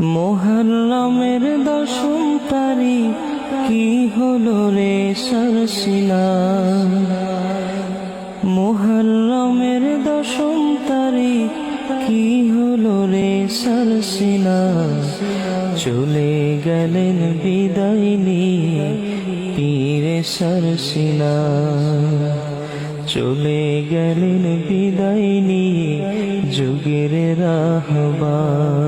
মোহরমের দশম তারিখ কি হলো রে সরসিনা? মোহরমের দশম তারিখ কি হলো রে সরসিনা? চলে গেলেন বিদায় পীরে সরসিনা। চলে গেলেন বিদায় নিয়ে যুগের রাহবা।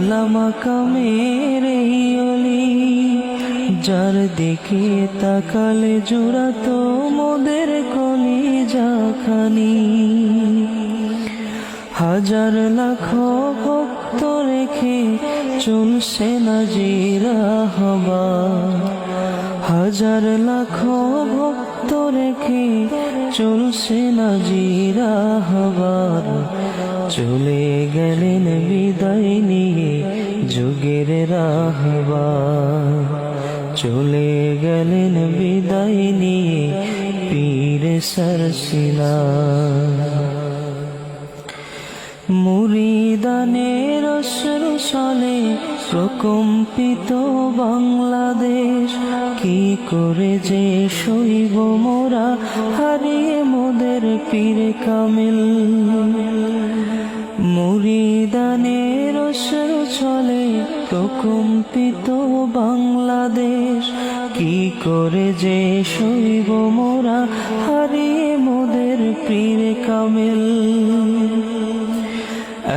জমিনে আলামা কামের এই অলি, যার দিকে তাকালে জোড়া তো মোদের কলি যাখানি হাজার লাখ ভক্ত রেখে চলছে না জিরা হবা হাজার লাখ ভক্ত রেখে চলছে না জিরা হবার চলে গেলেন বিদায় নিয়ে যুগের রাহবার চলে গেলেন বিদায় নিয়ে পীরে সরসিনা। মুরিদানের চলে প্রকম্পিত বাংলাদেশ, কি করে যে শৈব মোরা, হারিয়ে মোদের পীরে কামিল। মুরিদানের অশ্রু চলে প্রকম্পিত বাংলাদেশ। কি করে যে শৈব মোরা হারিয়ে মোদের পীরে কামিল।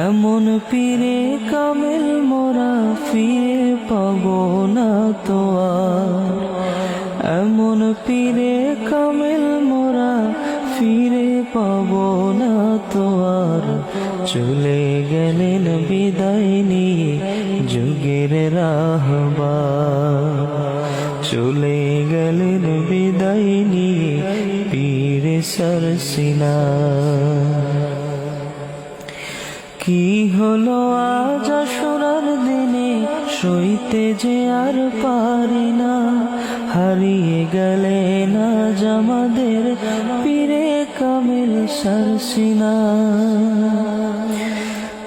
এমন পীরে কামেল মোরা ফিরে পাব না তো এমন পীরে কামেল মোরা ফিরে চলে গেলেন বিদায় যুগের রাহবা চলে গেলেন বিদায় পীরে সরসিনা কি হলো আজ সোনার দিনে? সইতে যে আর পারি না, হারিয়ে গেলে না জামাদের পীরে কামিল সারসিনা।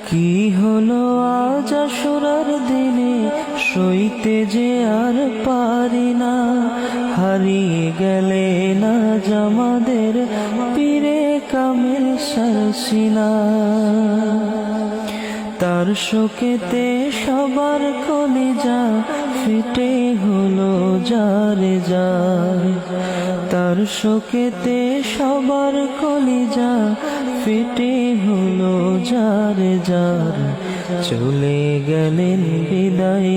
কি হলো আজ আসরার দিনে, সইতে যে আর পারি না, হারিয়ে গেলে না জামাদের পীরে কামিল সারসিনা। তার শোকেতে সবার কলিজা ফিটে হলো যারে যার। তার শোকেতে সবার কলিজা ফিটে হলো যারে যার। চলে গেলেন বিদায়।